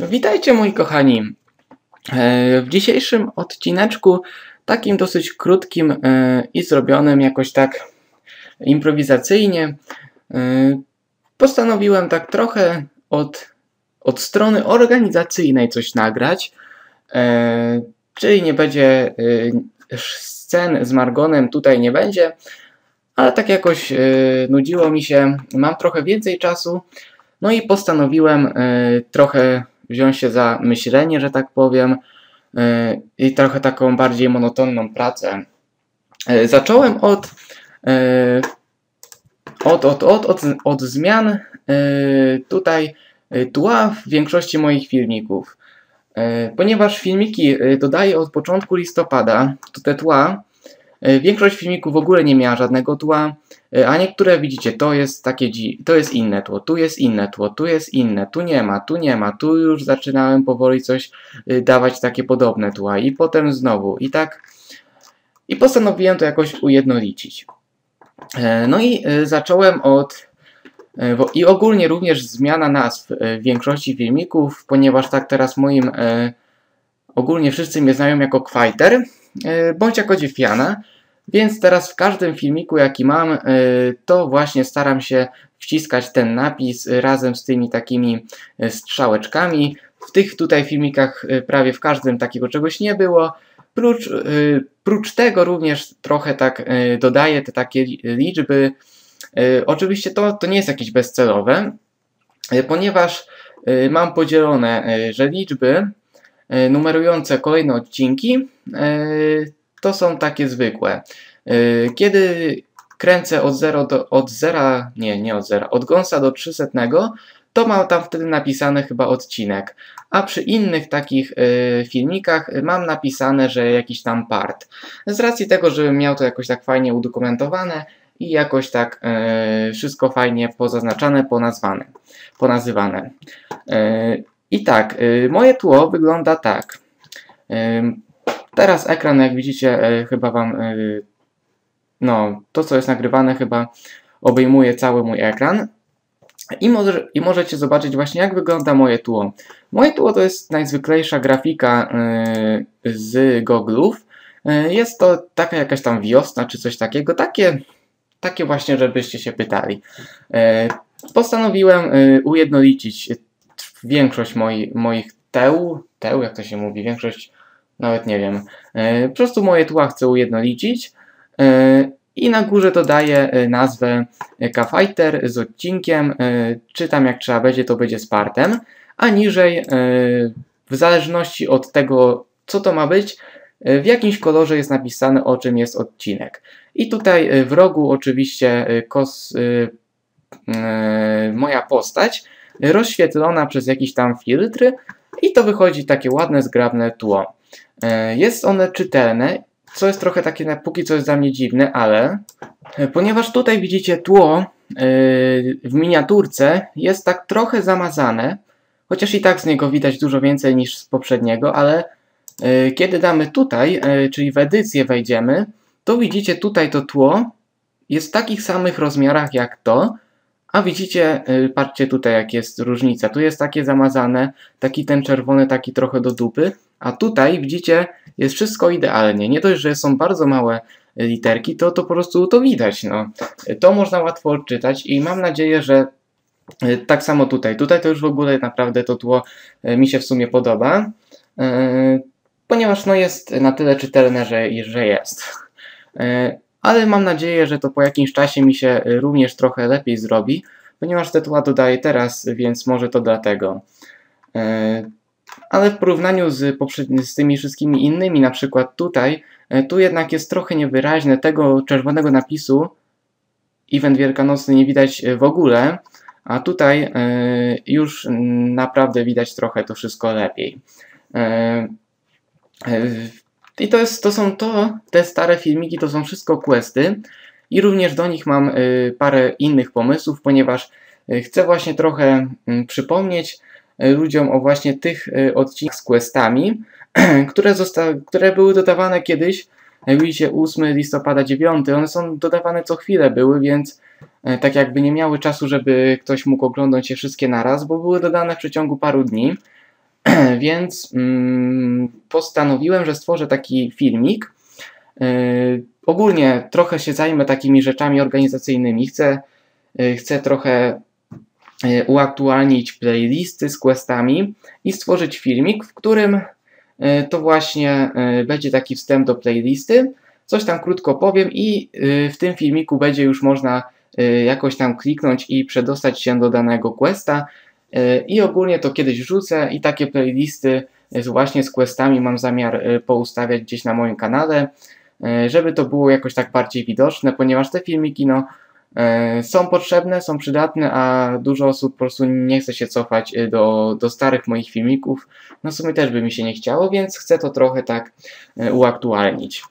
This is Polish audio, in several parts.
Witajcie moi kochani. E, w dzisiejszym odcineczku, takim dosyć krótkim e, i zrobionym jakoś tak improwizacyjnie, e, postanowiłem tak trochę od, od strony organizacyjnej coś nagrać. Czyli nie będzie scen z Margonem, tutaj nie będzie, ale tak jakoś nudziło mi się, mam trochę więcej czasu, no i postanowiłem trochę wziąć się za myślenie, że tak powiem, e, i trochę taką bardziej monotonną pracę. E, zacząłem od, e, od, od, od, od, od zmian tutaj tła w większości moich filmików. Ponieważ filmiki dodaję od początku listopada, to te tła większość filmików w ogóle nie miała żadnego tła, a niektóre widzicie, to jest takie, to jest inne tło, tu jest inne tło, tu jest inne, tu nie ma, tu nie ma, tu już zaczynałem powoli coś e, dawać takie podobne tła i potem znowu i tak i postanowiłem to jakoś ujednolicić. No i zacząłem od i ogólnie również zmiana nazw w większości filmików, ponieważ tak teraz moim ogólnie wszyscy mnie znają jako Kwajter bądź jako Dziewiana. Więc teraz w każdym filmiku, jaki mam, y, to właśnie staram się wciskać ten napis razem z tymi takimi y, strzałeczkami. W tych tutaj filmikach y, prawie w każdym takiego czegoś nie było. Prócz, prócz tego również trochę tak dodaję te takie liczby. Oczywiście to, to nie jest jakieś bezcelowe, ponieważ mam podzielone, że liczby numerujące kolejne odcinki to są takie zwykłe. Y, kiedy kręcę od 0 do od 0, nie, nie od 0, od gąsa do 300, to mam tam wtedy napisane chyba odcinek. A przy innych takich y, filmikach mam napisane, że jakiś tam part. Z racji tego, żebym miał to jakoś tak fajnie udokumentowane i jakoś tak y, wszystko fajnie pozaznaczane, ponazwane, ponazywane. I tak, moje tło wygląda tak. Teraz ekran, jak widzicie, e, chyba Wam, e, no, to co jest nagrywane chyba obejmuje cały mój ekran. I, może, I możecie zobaczyć właśnie jak wygląda moje tło. Moje tło to jest najzwyklejsza grafika e, z goglów. Jest to taka jakaś tam wiosna czy coś takiego. Takie, takie właśnie, żebyście się pytali. Postanowiłem ujednolicić większość moi, moich teł, teł jak to się mówi, większość nawet nie wiem. E, po prostu moje tła chcę ujednolicić e, i na górze dodaję e, nazwę K-Fighter z odcinkiem, czy tam jak trzeba będzie, to będzie z partem, a niżej w zależności od tego, co to ma być, w jakimś kolorze jest napisane, o czym jest odcinek. I tutaj w rogu oczywiście kos, moja postać rozświetlona przez jakiś tam filtr i to wychodzi takie ładne, zgrabne tło. E, jest one czytelne, co jest trochę takie na póki co jest dla mnie dziwne, ale e, ponieważ tutaj widzicie tło e, w miniaturce jest tak trochę zamazane, chociaż i tak z niego widać dużo więcej niż z poprzedniego, ale kiedy damy tutaj, czyli w edycję wejdziemy, to widzicie tutaj to tło jest w takich samych rozmiarach jak to, a widzicie, patrzcie tutaj jak jest różnica. Tu jest takie zamazane, taki ten czerwony, taki trochę do dupy, a tutaj widzicie, jest wszystko idealnie. Nie dość, że są bardzo małe literki, to, to po prostu to widać. No. To można łatwo odczytać i mam nadzieję, że e, tak samo tutaj. Tutaj to już w ogóle naprawdę to tło mi się w sumie podoba, ponieważ no jest na tyle czytelne, że, że jest. Ale mam nadzieję, że to po jakimś czasie mi się również trochę lepiej zrobi, ponieważ te tła dodaję teraz, więc może to dlatego ale w porównaniu z, z tymi wszystkimi innymi, na przykład tutaj, e, tu jednak jest trochę niewyraźne tego czerwonego napisu Event Wielkanocny nie widać e, w ogóle, a tutaj e, już naprawdę widać trochę to wszystko lepiej. I to, jest, to są to, te stare filmiki, to są wszystko questy i również do nich mam parę innych pomysłów, ponieważ chcę właśnie trochę przypomnieć E, ludziom o właśnie tych odcinkach z questami, które, które były dodawane kiedyś, jak widzicie 8 listopada 9, one są dodawane co chwilę były, więc tak jakby nie miały czasu, żeby ktoś mógł oglądać je wszystkie naraz, bo były dodane w przeciągu paru dni. Więc mm, postanowiłem, że stworzę taki filmik. Yy, ogólnie trochę się zajmę takimi rzeczami organizacyjnymi. Chcę, yy, chcę trochę yy, uaktualnić playlisty z questami i stworzyć filmik, w którym to właśnie będzie taki wstęp do playlisty. Coś tam krótko powiem i w tym filmiku będzie już można jakoś tam kliknąć i przedostać się do danego questa. I ogólnie to kiedyś wrzucę i takie playlisty właśnie z questami mam zamiar poustawiać gdzieś na moim kanale. E, żeby to było jakoś tak bardziej widoczne, ponieważ te filmiki no, e, są potrzebne, są przydatne, a dużo osób po prostu nie chce się cofać e, do, do starych moich filmików. No w sumie też by mi się nie chciało, więc chcę to trochę tak uaktualnić.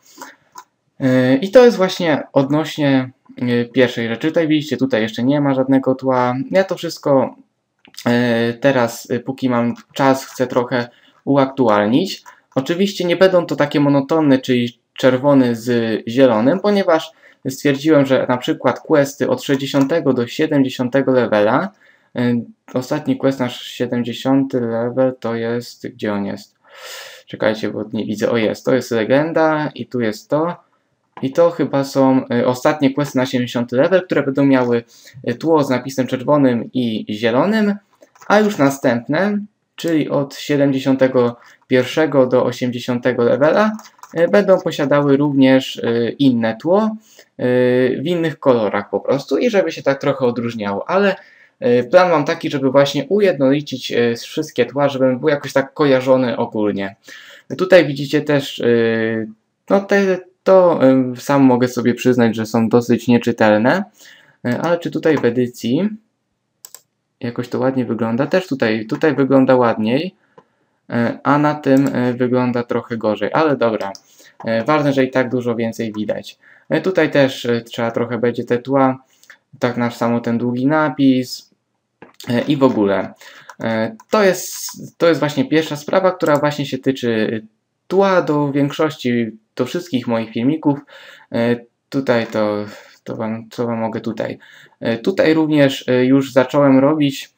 I to jest właśnie odnośnie pierwszej rzeczy. Tutaj widzicie, tutaj jeszcze nie ma żadnego tła. Ja to wszystko teraz, póki mam czas, chcę trochę uaktualnić. Oczywiście nie będą to takie monotonne, czyli czerwony z zielonym, ponieważ stwierdziłem, że na przykład questy od 60 do 70 levela, y, ostatni quest nasz 70 level to jest, gdzie on jest? Czekajcie, bo nie widzę, o jest, to jest legenda i tu jest to. I to chyba są y, ostatnie questy na 70 level, które będą miały y, tło z napisem czerwonym i zielonym, a już następne, czyli od 71 do 80 levela, E, będą posiadały również inne tło w innych kolorach po prostu i żeby się tak trochę odróżniało, ale plan mam taki, żeby właśnie ujednolicić wszystkie tła, żeby był jakoś tak kojarzony ogólnie. Tutaj widzicie też, no te, to sam mogę sobie przyznać, że są dosyć nieczytelne, ale czy tutaj w edycji jakoś to ładnie wygląda? Też tutaj, tutaj wygląda ładniej. E, a na tym wygląda trochę gorzej, ale dobra. Ważne, że i tak dużo więcej widać. Tutaj też trzeba trochę będzie te tła, tak na samo ten długi napis i w ogóle. To jest, to jest właśnie pierwsza sprawa, która właśnie się tyczy tła do większości, do wszystkich moich filmików. Tutaj to, to wam, co wam mogę tutaj. Tutaj również już zacząłem robić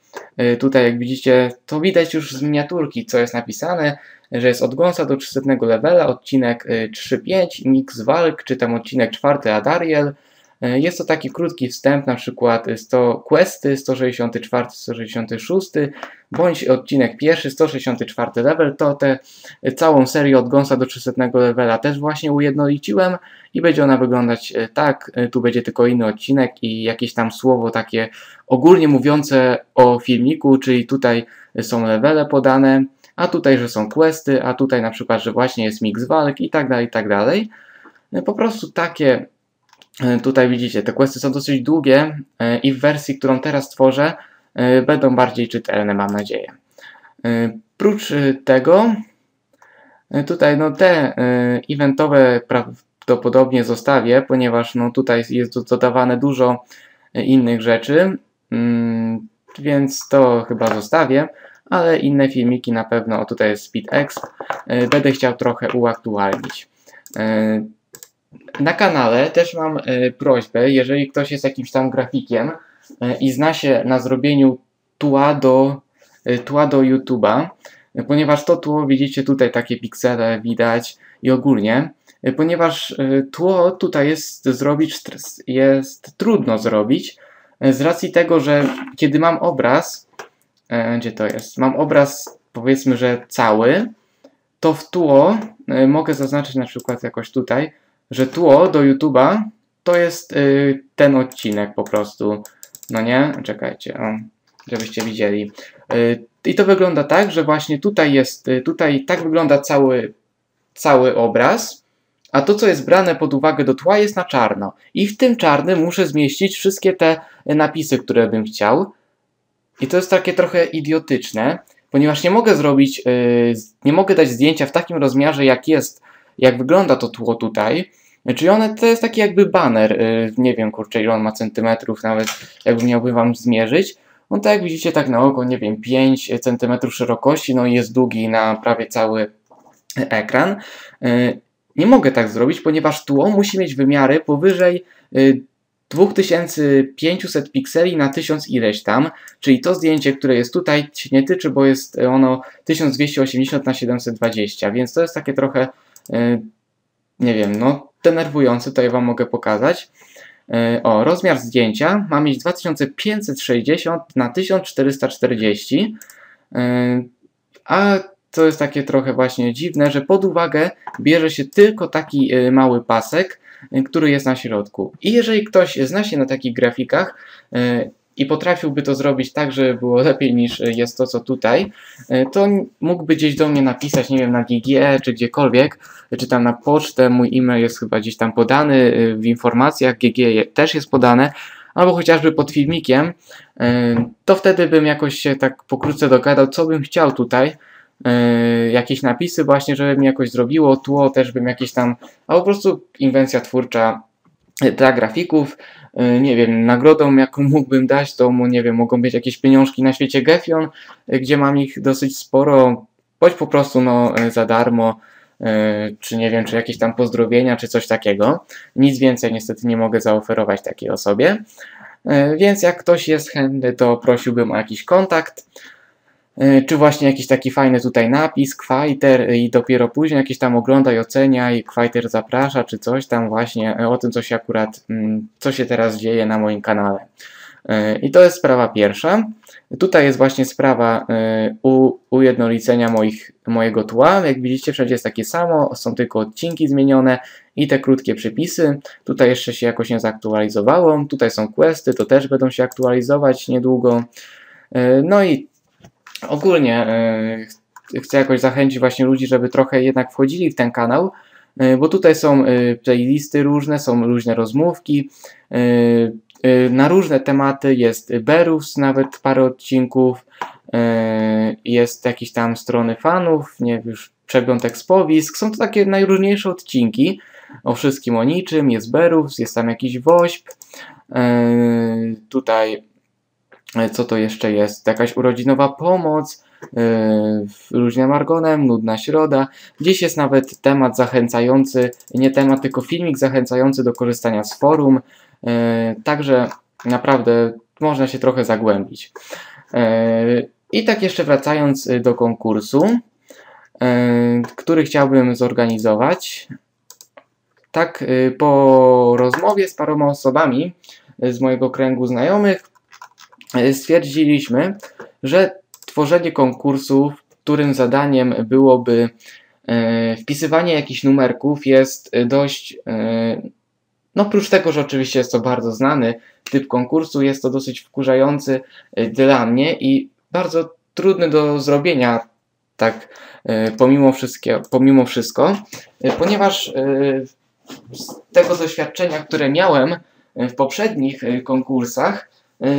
tutaj jak widzicie, to widać już z miniaturki, co jest napisane, że jest od Gonsa do 300 levela, odcinek 3.5, y, Mix Walk, czy tam odcinek 4 Adariel, E, jest to taki krótki wstęp, na przykład 100 questy, 164, 166, bądź odcinek pierwszy, 164 level, to tę całą serię od Gonsa do 300 levela też właśnie ujednoliciłem i będzie ona wyglądać e, tak, e, tu będzie tylko inny odcinek i jakieś tam słowo takie ogólnie mówiące o filmiku, czyli tutaj są levele podane, a tutaj, że są questy, a tutaj na przykład, że właśnie jest mix walk i tak dalej, i tak dalej. Po prostu takie E, tutaj widzicie, te questy są dosyć długie e, i w wersji, którą teraz tworzę, e, będą bardziej czytelne, mam nadzieję. Prócz tego, tutaj no te eventowe prawdopodobnie zostawię, ponieważ no tutaj jest dodawane dużo innych rzeczy, mm, więc to chyba zostawię, ale inne filmiki na pewno, tutaj jest SpeedX, będę chciał trochę uaktualnić. Na kanale też mam e, prośbę, jeżeli ktoś jest jakimś tam grafikiem e, i zna się na zrobieniu tła do, e, tła do YouTube'a, ponieważ to tło widzicie tutaj takie piksele widać i ogólnie, ponieważ tło tutaj jest zrobić, jest trudno zrobić z racji tego, że kiedy mam obraz, gdzie to jest, mam obraz powiedzmy, że cały, to w tło mogę zaznaczyć na przykład jakoś tutaj, że tło do YouTube'a to jest y, ten odcinek po prostu. No nie? Czekajcie, o, żebyście widzieli. Y, I to wygląda tak, że właśnie tutaj jest, y, tutaj tak wygląda cały, cały obraz, a to, co jest brane pod uwagę do tła, jest na czarno. I w tym czarnym muszę zmieścić wszystkie te napisy, które bym chciał. I to jest takie trochę idiotyczne, ponieważ nie mogę zrobić, y, nie mogę dać zdjęcia w takim rozmiarze, jak jest jak wygląda to tło tutaj, Czyli one to jest taki jakby baner, y, nie wiem kurczę ile on ma centymetrów nawet, jakby miałby wam zmierzyć. On tak jak widzicie tak na oko, nie wiem, 5 centymetrów szerokości, no i jest długi na prawie cały ekran. Y, nie mogę tak zrobić, ponieważ tło musi mieć wymiary powyżej 2500 pikseli na 1000 ileś tam, czyli to zdjęcie, które jest tutaj się nie tyczy, bo jest ono 1280 na 720, więc to jest takie trochę, nie wiem, no denerwujące, to ja Wam mogę pokazać. O, rozmiar zdjęcia ma mieć 2560 na 1440, a to jest takie trochę właśnie dziwne, że pod uwagę bierze się tylko taki mały pasek, który jest na środku. I jeżeli ktoś zna się na takich grafikach i potrafiłby to zrobić tak, żeby było lepiej niż jest to, co tutaj, y, to mógłby gdzieś do mnie napisać, nie wiem, na GGE czy gdziekolwiek, czy tam na pocztę, mój e-mail jest chyba gdzieś tam podany, w informacjach. GGE też jest podane, albo chociażby pod filmikiem, to wtedy bym jakoś się tak pokrótce dogadał, co bym chciał tutaj, jakieś napisy właśnie, żeby mi jakoś zrobiło, tło też bym jakieś tam, a po prostu inwencja twórcza dla grafików, nie wiem, nagrodą jaką mógłbym dać, to nie wiem, mogą być jakieś pieniążki na świecie Gefion, yy, gdzie mam ich dosyć sporo, bądź po prostu no za darmo, czy nie wiem, czy jakieś tam pozdrowienia, czy coś takiego. Nic więcej niestety nie mogę zaoferować takiej osobie. Więc jak ktoś jest chętny, to prosiłbym o jakiś kontakt. E, czy właśnie jakiś taki fajny tutaj napis, Kwajter i dopiero później jakieś tam oglądaj, oceniaj, Kwajter zaprasza, czy coś tam właśnie e, o tym, co się akurat, mm, co się teraz dzieje na moim kanale. I to jest sprawa pierwsza. Tutaj jest właśnie sprawa u, ujednolicenia moich, mojego tła. Jak widzicie, wszędzie jest takie samo, są tylko odcinki zmienione i te krótkie przypisy. Tutaj jeszcze się jakoś nie zaktualizowało. Tutaj są questy, to też będą się aktualizować niedługo. No i ogólnie e, chcę jakoś zachęcić właśnie ludzi, żeby trochę jednak wchodzili w ten kanał, e, bo tutaj są e, playlisty różne, są różne rozmówki, na różne tematy jest Berus, nawet parę odcinków, jest jakieś tam strony fanów, nie już przegląd ekspowisk, są to takie najróżniejsze odcinki, o wszystkim o niczym, jest Berus, jest tam jakiś Wośp, tutaj co to jeszcze jest? Jakaś urodzinowa pomoc, yy, luźnym argonem, nudna środa. Gdzieś jest nawet temat zachęcający, nie temat, tylko filmik zachęcający do korzystania z forum. Yy, także naprawdę można się trochę zagłębić. Yy, I tak jeszcze wracając do konkursu, który chciałbym zorganizować. Tak, po rozmowie z paroma osobami z mojego kręgu znajomych, E, stwierdziliśmy, że tworzenie konkursów, którym zadaniem byłoby e, wpisywanie jakichś numerków jest dość, e, no oprócz tego, że oczywiście jest to bardzo znany typ konkursu, jest to dosyć wkurzający dla mnie i bardzo trudny do zrobienia tak pomimo, wszystkie, pomimo wszystko, ponieważ z tego doświadczenia, które miałem w poprzednich konkursach,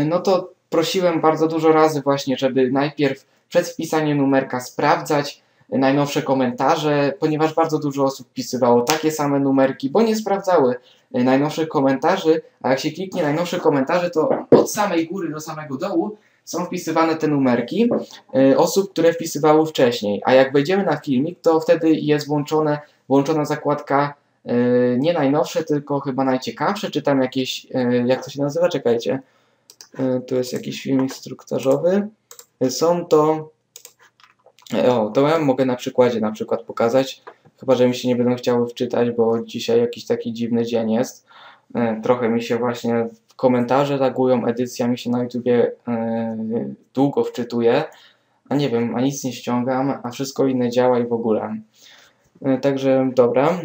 no to prosiłem bardzo dużo razy właśnie, żeby najpierw przed wpisaniem numerka sprawdzać najnowsze komentarze, ponieważ bardzo dużo osób wpisywało takie same numerki, bo nie sprawdzały najnowszych komentarzy, a jak się kliknie najnowsze komentarze, to od samej góry do samego dołu są wpisywane te numerki e, osób, które wpisywały wcześniej. A jak wejdziemy na filmik, to wtedy jest włączone, włączona zakładka e, nie najnowsze, tylko chyba najciekawsze, czy tam jakieś, e, jak to się nazywa, czekajcie, E, to jest jakiś film instruktażowy. E, są to. E, o, to ja mogę na przykładzie na przykład pokazać. Chyba, że mi się nie będą chciały wczytać, bo dzisiaj jakiś taki dziwny dzień jest. Trochę mi się właśnie komentarze tagują, edycja mi się na YouTubie długo wczytuje. A nie wiem, a nic nie ściągam, a wszystko inne działa i w ogóle. Także dobra.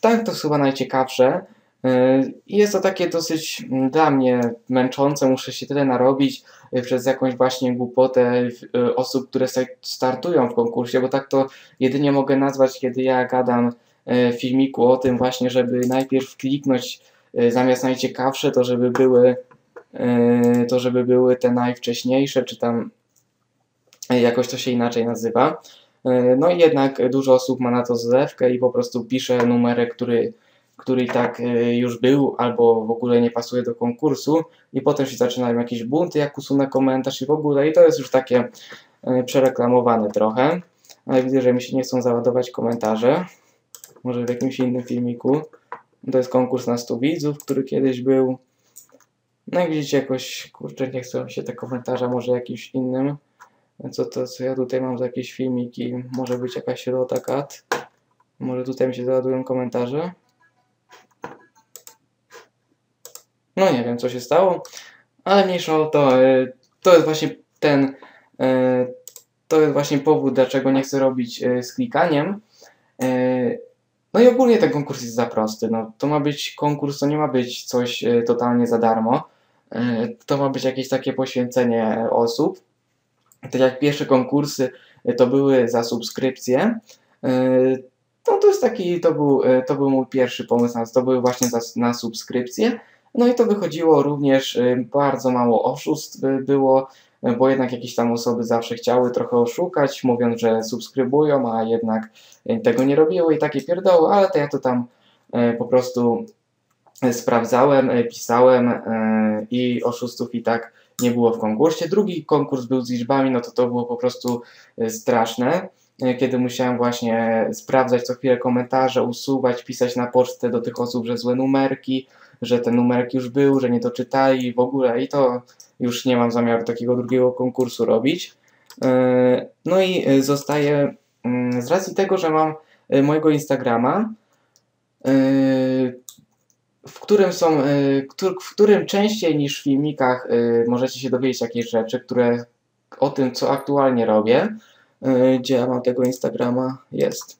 Tak, to jest chyba najciekawsze. E, jest to takie dosyć mm, dla mnie męczące, muszę się tyle narobić e, przez jakąś właśnie głupotę e, osób, które startują w konkursie, bo tak to jedynie mogę nazwać, kiedy ja gadam filmiku o tym właśnie, żeby najpierw kliknąć zamiast najciekawsze, to żeby były to żeby były te najwcześniejsze, czy tam jakoś to się inaczej nazywa. No i jednak dużo osób ma na to zlewkę i po prostu pisze numerek, który który i tak y, już był albo w ogóle nie pasuje do konkursu i potem się zaczynają jakieś bunty, jak usunę komentarz i w ogóle i to jest już takie y, przereklamowane trochę. Ale widzę, że mi się nie chcą załadować komentarze. Może w jakimś innym filmiku. To jest konkurs na 100 widzów, który kiedyś był. No jak widzicie jakoś, kurczę, nie chcą się te komentarze, może jakimś innym. Co to, co ja tutaj mam za jakieś filmiki, może być jakaś rota kat. Może tutaj mi się załadują komentarze. No nie wiem, co się stało, ale mniejsza o to. e, To jest właśnie ten, e, to jest właśnie powód, dlaczego nie chcę robić e, z klikaniem. No i ogólnie ten konkurs jest za prosty. No, to ma być konkurs, to nie ma być coś totalnie za darmo. To ma być jakieś takie poświęcenie osób. Tak jak pierwsze konkursy to były za subskrypcję. No to jest taki, to był, to był mój pierwszy pomysł, to były właśnie za, na subskrypcję. No i to wychodziło również y, bardzo mało oszustw y, było, y, bo jednak jakieś tam osoby zawsze chciały trochę oszukać, mówiąc, że subskrybują, a jednak tego nie robiły i takie pierdoły, ale to ja to tam po prostu sprawdzałem, pisałem i oszustów i tak nie było w konkursie. Drugi konkurs był z liczbami, no to to było po prostu straszne kiedy musiałem właśnie sprawdzać co chwilę komentarze, usuwać, pisać na pocztę do tych osób, że złe numerki, że ten numerek już był, że nie doczytali w ogóle i to już nie mam zamiaru takiego drugiego konkursu robić. Yy, No i yy, zostaje mm, z racji tego, że mam yy, mojego Instagrama, w którym są, w którym częściej niż w filmikach możecie się dowiedzieć jakieś rzeczy, które o tym, co aktualnie robię. Gdzie ja mam tego Instagrama? Jest.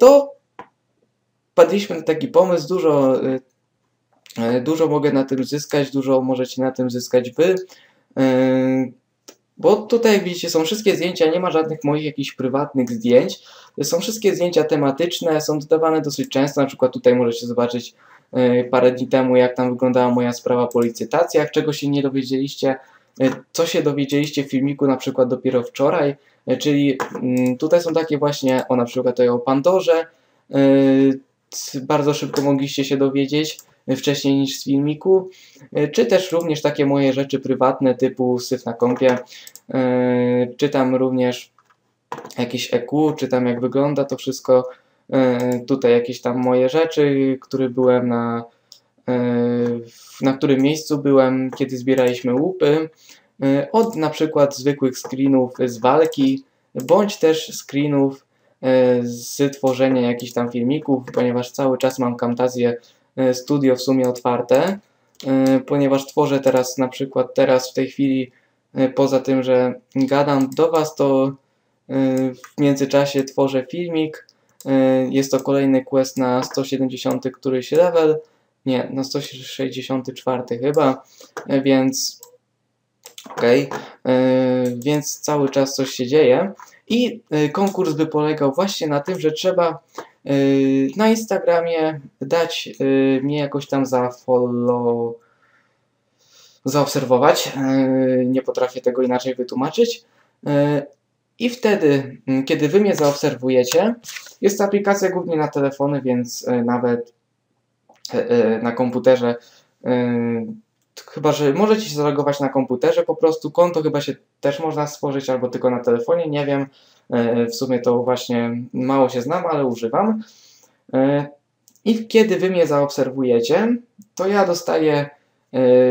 To wpadliśmy na taki pomysł, dużo E, Dużo mogę na tym zyskać, dużo możecie na tym zyskać wy. E, Bo tutaj jak widzicie są wszystkie zdjęcia, nie ma żadnych moich jakichś prywatnych zdjęć. Są wszystkie zdjęcia tematyczne, są dodawane dosyć często. Na przykład tutaj możecie zobaczyć e, parę dni temu, jak tam wyglądała moja sprawa po licytacjach, czego się nie dowiedzieliście, e, co się dowiedzieliście w filmiku na przykład dopiero wczoraj. E, Czyli mm, tutaj są takie właśnie, o na przykład to o Pandorze. e, Bardzo szybko mogliście się dowiedzieć wcześniej niż z filmiku, e, czy też również takie moje rzeczy prywatne typu syf na kąpie. E, Czytam również jakieś EQ, czytam jak wygląda to wszystko. E, Tutaj jakieś tam moje rzeczy, które byłem na, na którym miejscu byłem, kiedy zbieraliśmy łupy. Od na przykład zwykłych screenów z walki, bądź też screenów z tworzenia jakichś tam filmików, ponieważ cały czas mam Camtasię e, studio w sumie otwarte, e, ponieważ tworzę teraz na przykład teraz w tej chwili e, poza tym, że gadam do Was, to e, w międzyczasie tworzę filmik. E, Jest to kolejny quest na 170 któryś level, nie, na 164 chyba, e, więc okej, e, więc cały czas coś się dzieje. I e, konkurs by polegał właśnie na tym, że trzeba na Instagramie dać yy, mnie jakoś tam zafollow, zaobserwować. Yy, Nie potrafię tego inaczej wytłumaczyć. I wtedy, mm, kiedy wy mnie zaobserwujecie, jest to aplikacja głównie na telefony, więc nawet na komputerze. Chyba, że możecie się zalogować na komputerze, po prostu konto chyba się też można stworzyć, albo tylko na telefonie, nie wiem. E, W sumie to właśnie mało się znam, ale używam. E, I kiedy wy mnie zaobserwujecie, to ja dostaję e,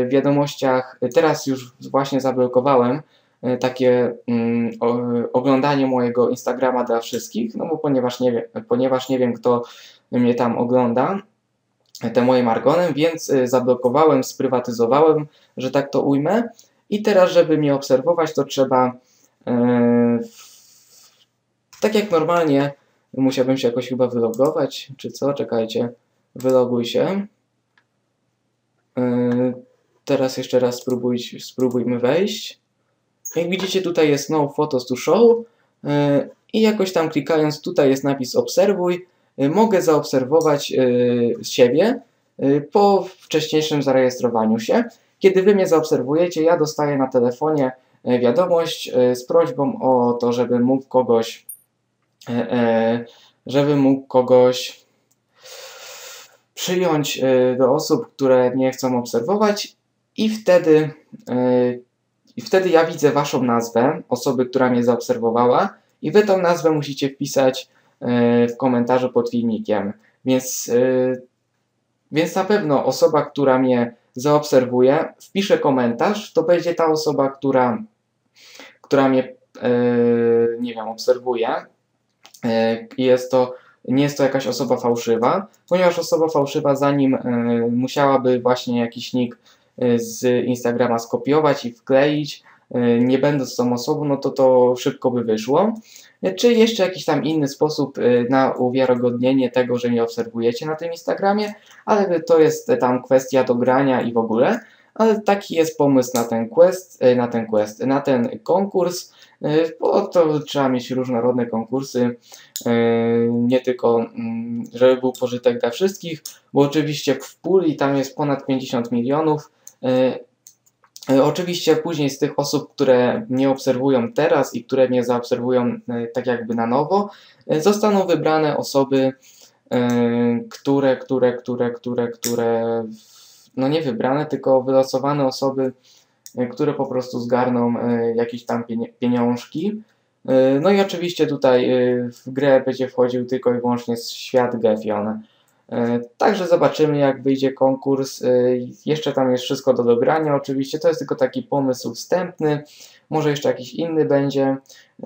w wiadomościach, teraz już właśnie zablokowałem takie mm, oglądanie mojego Instagrama dla wszystkich, no bo ponieważ nie ponieważ nie wiem kto mnie tam ogląda, te moje margony, więc e, zablokowałem, sprywatyzowałem, że tak to ujmę. I teraz, żeby mnie obserwować, to trzeba e, tak jak normalnie musiałbym się jakoś chyba wylogować, czy co? Czekajcie. Wyloguj się. Yy, teraz jeszcze raz spróbuj, spróbujmy wejść. Jak widzicie, tutaj jest No Photos to Show. Yy, I jakoś tam klikając, tutaj jest napis Obserwuj. Yy, mogę zaobserwować yy, siebie yy, po wcześniejszym zarejestrowaniu się. Kiedy wy mnie zaobserwujecie, ja dostaję na telefonie wiadomość z prośbą o to, żebym mógł kogoś e, e, żeby mógł kogoś przyjąć do osób, które mnie chcą obserwować i wtedy, i wtedy ja widzę waszą nazwę, osoby, która mnie zaobserwowała i wy tą nazwę musicie wpisać w komentarzu pod filmikiem. Więc e, Więc na pewno osoba, która mnie zaobserwuje, wpisze komentarz, to będzie ta osoba, która, która mnie, yy, nie wiem, obserwuje. Yy, jest to, nie jest to jakaś osoba fałszywa, ponieważ osoba fałszywa, zanim musiałaby właśnie jakiś nick z Instagrama skopiować i wkleić, nie będąc tą osobą, no to to szybko by wyszło. Czy jeszcze jakiś tam inny sposób na uwiarygodnienie tego, że mnie obserwujecie na tym Instagramie, ale to jest tam kwestia dogrania i w ogóle. Ale taki jest pomysł na ten quest, na ten quest, na ten konkurs, bo to trzeba mieć różnorodne konkursy, nie tylko, żeby był pożytek dla wszystkich, bo oczywiście w puli tam jest ponad 50 milionów, oczywiście później z tych osób, które mnie obserwują teraz i które mnie zaobserwują e, tak jakby na nowo, e, zostaną wybrane osoby, które, które, które, które, które, no nie wybrane, tylko wylosowane osoby, które po prostu zgarną jakieś tam pieniążki. No i oczywiście tutaj w grę będzie wchodził tylko i wyłącznie świat Gefion. E, także zobaczymy, jak wyjdzie konkurs. E, jeszcze tam jest wszystko do dogrania, oczywiście. To jest tylko taki pomysł wstępny. Może jeszcze jakiś inny będzie,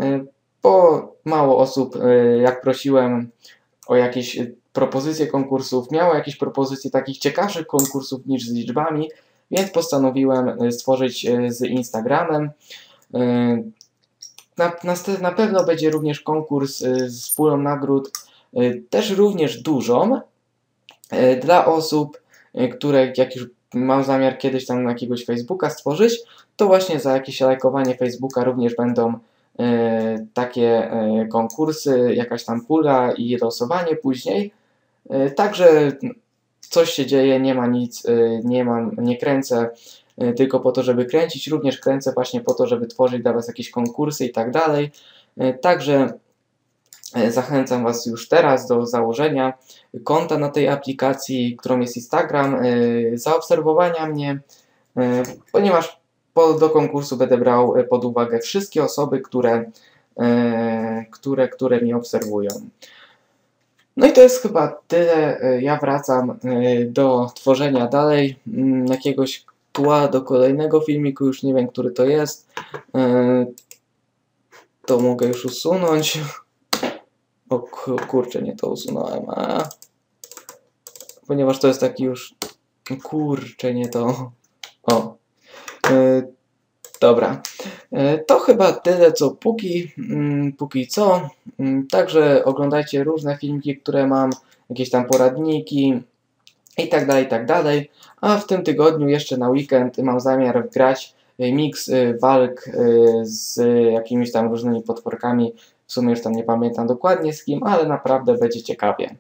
e, bo mało osób, jak prosiłem o jakieś propozycje konkursów, miało jakieś propozycje takich ciekawszych konkursów niż z liczbami, więc postanowiłem stworzyć z Instagramem. Na, na, na pewno będzie również konkurs z pulą nagród, też również dużą, dla osób, e, które jak już mam zamiar kiedyś tam jakiegoś Facebooka stworzyć, to właśnie za jakieś lajkowanie Facebooka również będą e, takie konkursy, jakaś tam pula i losowanie później. Także coś się dzieje, nie ma nic, nie mam, nie kręcę tylko po to, żeby kręcić, również kręcę właśnie po to, żeby tworzyć dla Was jakieś konkursy i tak dalej. Także E, zachęcam Was już teraz do założenia konta na tej aplikacji, którą jest Instagram, e, zaobserwowania mnie, e, ponieważ do konkursu będę brał pod uwagę wszystkie osoby, które, które, które mnie obserwują. No i to jest chyba tyle. Ja wracam do tworzenia dalej mm, jakiegoś tła do kolejnego filmiku, już nie wiem, który to jest. To mogę już usunąć. O kurczę, nie to usunąłem, a... Ponieważ to jest taki już... Kurczę, nie to... O. E, dobra. E, to chyba tyle, co póki, mm, póki co. Mm, także oglądajcie różne filmiki, które mam, jakieś tam poradniki i tak dalej, i tak dalej. A w tym tygodniu jeszcze na weekend mam zamiar grać mix y, walk z jakimiś tam różnymi potworkami w sumie już tam nie pamiętam dokładnie z kim, ale naprawdę będzie ciekawie.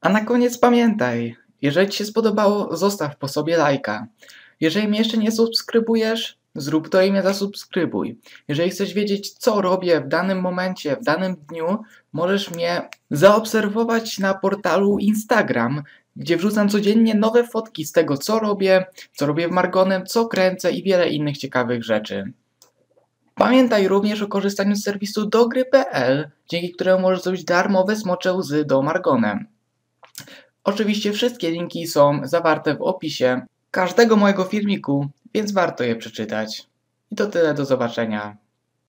A na koniec pamiętaj, jeżeli Ci się spodobało, zostaw po sobie lajka. Jeżeli mnie jeszcze nie subskrybujesz, zrób to i mnie zasubskrybuj. Jeżeli chcesz wiedzieć, co robię w danym momencie, w danym dniu, możesz mnie zaobserwować na portalu Instagram, gdzie wrzucam codziennie nowe fotki z tego, co robię, co robię w Margonem, co kręcę i wiele innych ciekawych rzeczy. Pamiętaj również o korzystaniu z serwisu dogry.pl, dzięki któremu możesz zrobić darmowe smocze łzy do Margonem. Oczywiście wszystkie linki są zawarte w opisie każdego mojego filmiku, więc warto je przeczytać. I to tyle, do zobaczenia.